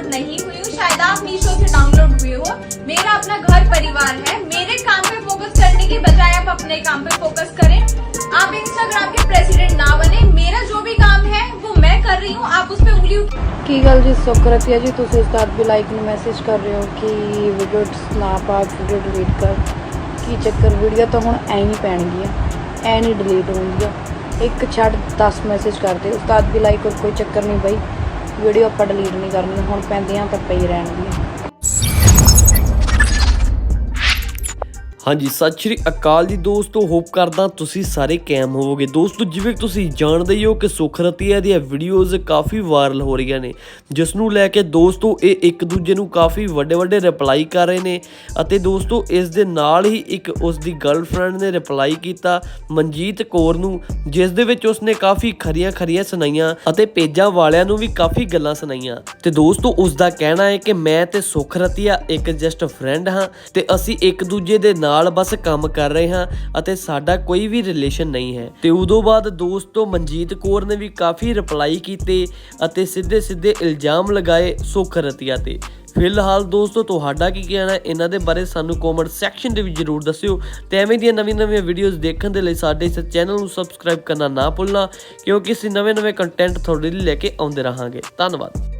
Download नहीं हुई हूँ शायद आप मीशो से डाउनलोड हुए हो मेरा अपना घर परिवार है मेरे काम पे फोकस करने की बजाय आप अपने काम पे फोकस करें आप इंस्टाग्राम के प्रेसिडेंट ना बने मेरा जो भी काम है वो मैं कर रही हूँ आप उस पर उंगली उठा ਕੀ ਗੱਲ ਜੀ ਸੁਕਰਤੀਆ ਜੀ ਤੁਸੀਂ ਉਸਤਾਦ ਬਿਲਾਈਕ ਨੂੰ ਮੈਸੇਜ ਕਰ ਰਹੇ ਹੋ ਕਿ ਵੀਡੀਓ ਨਾ ਪਾ ਵੀਡੀਓ ਡਿਲੀਟ ਕਰ ਕੀ ਚੱਕਰ ਵੀਡੀਓ ਤਾਂ ਹੁਣ ਐਂ ਹੀ ਪੈਣਗੀਆਂ ਐ ਨਹੀਂ ਡਿਲੀਟ ਹੋਣਗੀਆਂ ਇੱਕ ਛੱਡ 10 ਮੈਸੇਜ ਕਰਦੇ ਉਸਤਾਦ ਬਿਲਾਈਕ ਕੋਲ ਕੋਈ ਚੱਕਰ ਨਹੀਂ ਬਈ ਵੀਡੀਓ ਆਪਾਂ ਡਿਲੀਟ ਨਹੀਂ ਕਰਨੀ ਹੁਣ ਪੈਂਦੀਆਂ ਤਾਂ ਪਈ ਰਹਿਣਗੀਆਂ। ਹਾਂਜੀ, ਸਤਿ ਸ਼੍ਰੀ ਅਕਾਲ ਜੀ ਦੋਸਤੋ ਹੋਪ ਕਰਦਾ ਤੁਸੀਂ ਸਾਰੇ ਕੈਮ ਹੋਵੋਗੇ। ਦੋਸਤੋ, ਜਿਵੇਂ ਤੁਸੀਂ ਜਾਣਦੇ ਹੀ ਹੋ ਕਿ ਸੁਖਰਤੀਆ ਦੀਆਂ ਵੀਡੀਓਜ਼ ਕਾਫੀ ਵਾਇਰਲ ਹੋ ਰਹੀਆਂ ਨੇ, ਜਿਸ ਨੂੰ ਲੈ ਕੇ ਦੋਸਤੋ, ਇਹ ਇੱਕ ਦੂਜੇ ਨੂੰ ਕਾਫੀ ਵੱਡੇ ਵੱਡੇ ਰਿਪਲਾਈ ਕਰ ਰਹੇ ਨੇ ਅਤੇ ਦੋਸਤੋ, ਇਸ ਦੇ ਨਾਲ ਹੀ ਇੱਕ ਉਸ ਦੀ ਗਰਲਫ੍ਰੈਂਡ ਨੇ ਰਿਪਲਾਈ ਕੀਤਾ, ਮਨਜੀਤ ਕੌਰ ਨੂੰ, ਜਿਸ ਦੇ ਵਿੱਚ ਉਸਨੇ ਕਾਫੀ ਖਰੀਆਂ ਖਰੀਆਂ ਸੁਣਾਈਆਂ ਅਤੇ ਪੇਜਾਂ ਵਾਲਿਆਂ ਨੂੰ ਵੀ ਕਾਫੀ ਗੱਲਾਂ ਸੁਣਾਈਆਂ। ਤੇ ਦੋਸਤੋ ਉਸ ਦਾ ਕਹਿਣਾ ਹੈ ਕਿ ਮੈਂ ਤੇ ਸੁਖਰਤੀਆ ਇੱਕ ਜਸਟ ਫਰੈਂਡ ਹਾਂ ਤੇ ਅਸੀਂ ਇੱਕ ਦੂਜੇ ਦੇ ਨਾਲ ਨਾਲ ਬਸ ਕੰਮ ਕਰ ਰਹੇ ਹਾਂ ਅਤੇ ਸਾਡਾ ਕੋਈ ਵੀ ਰਿਲੇਸ਼ਨ ਨਹੀਂ ਹੈ। ਤੇ ਉਦੋਂ ਬਾਅਦ ਦੋਸਤੋ ਮਨਜੀਤ ਕੌਰ ਨੇ ਵੀ ਕਾਫੀ ਰਿਪਲਾਈ ਕੀਤੇ ਅਤੇ ਸਿੱਧੇ ਸਿੱਧੇ ਇਲਜ਼ਾਮ ਲਗਾਏ ਸੁਖਰਤੀਆ ਤੇ। ਫਿਲਹਾਲ ਦੋਸਤੋ, ਤੁਹਾਡਾ ਕੀ ਕਹਿਣਾ ਹੈ? ਇਹਨਾਂ ਦੇ ਬਾਰੇ ਸਾਨੂੰ ਕਮੈਂਟ ਸੈਕਸ਼ਨ ਦੇ ਵਿੱਚ ਜਰੂਰ ਦੱਸਿਓ ਤੇ ਐਵੇਂ ਦੀਆਂ ਨਵੀਆਂ ਨਵੀਆਂ ਵੀਡੀਓਜ਼ ਦੇਖਣ ਦੇ ਲਈ ਸਾਡੇ ਇਸ ਚੈਨਲ ਨੂੰ ਸਬਸਕ੍ਰਾਈਬ ਕਰਨਾ ਨਾ ਭੁੱਲਣਾ ਕਿਉਂਕਿ ਅਸੀਂ ਨਵੇਂ-ਨਵੇਂ ਕੰਟੈਂਟ ਤੁਹਾਡੇ ਲਈ ਲੈ ਕੇ ਆਉਂਦੇ ਰਹਾਂਗੇ। ਧੰਨਵਾਦ।